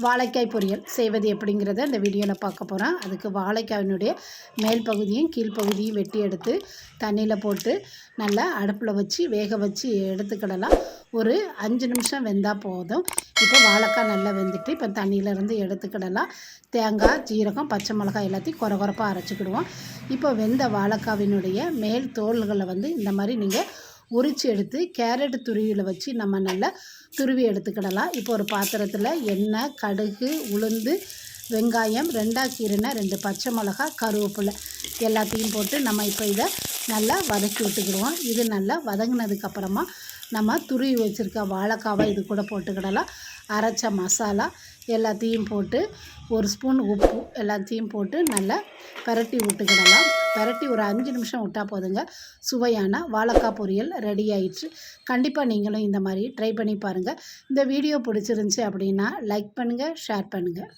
வாழைக்காய் பொரியல் செய்வது எப்படிங்கிறத இந்த வீடியோவில் பார்க்க போகிறோம் அதுக்கு வாழைக்காயினுடைய மேல் பகுதியும் கீழ்ப்பகுதியும் வெட்டி எடுத்து தண்ணியில் போட்டு நல்லா அடுப்பில் வச்சு வேக வச்சு எடுத்துக்கிடலாம். ஒரு அஞ்சு நிமிஷம் வெந்தால் போதும். இப்போ வாழைக்காய் நல்லா வெந்துட்டு இப்போ தண்ணியிலேருந்து எடுத்துக்கிடலாம். தேங்காய் ஜீரகம் பச்சை மிளகாய் எல்லாத்தையும் குறை குறைப்பாக அரைச்சிக்கிடுவோம். இப்போ வெந்த வாழைக்காவினுடைய மேல் தோல்களை வந்து இந்த மாதிரி நீங்கள் உரித்து எடுத்து கேரட் துருவியில் வச்சு நம்ம நல்லா துருவி எடுத்துக்கிடலாம். இப்போ ஒரு பாத்திரத்தில் எண்ணெய் கடுகு உளுந்து வெங்காயம் ரெண்டா கீரைனா ரெண்டு பச்சை மிளகா கருவேப்பிலை எல்லாத்தையும் போட்டு நம்ம இப்போ இதை நல்லா வதக்கி விட்டுக்கிடுவோம். இது நல்லா வதங்கினதுக்கப்புறமா நம்ம துருவி வச்சுருக்க வாழைக்காவை இது கூட போட்டுக்கிடலாம். அரைச்ச மசாலா எல்லாத்தையும் போட்டு ஒரு ஸ்பூன் உப்பு எல்லாத்தையும் போட்டு நல்லா பரட்டி விட்டுக்கிடலாம். பரட்டி ஒரு அஞ்சு நிமிஷம் விட்டால் போதுங்க. சுவையான வாழைக்காய் பொரியல் ரெடி ஆயிடுச்சு. கண்டிப்பாக நீங்களும் இந்த மாதிரி ட்ரை பண்ணி பாருங்கள் இந்த வீடியோ பிடிச்சிருந்துச்சி அப்படின்னா லைக் பண்ணுங்கள் ஷேர் பண்ணுங்கள்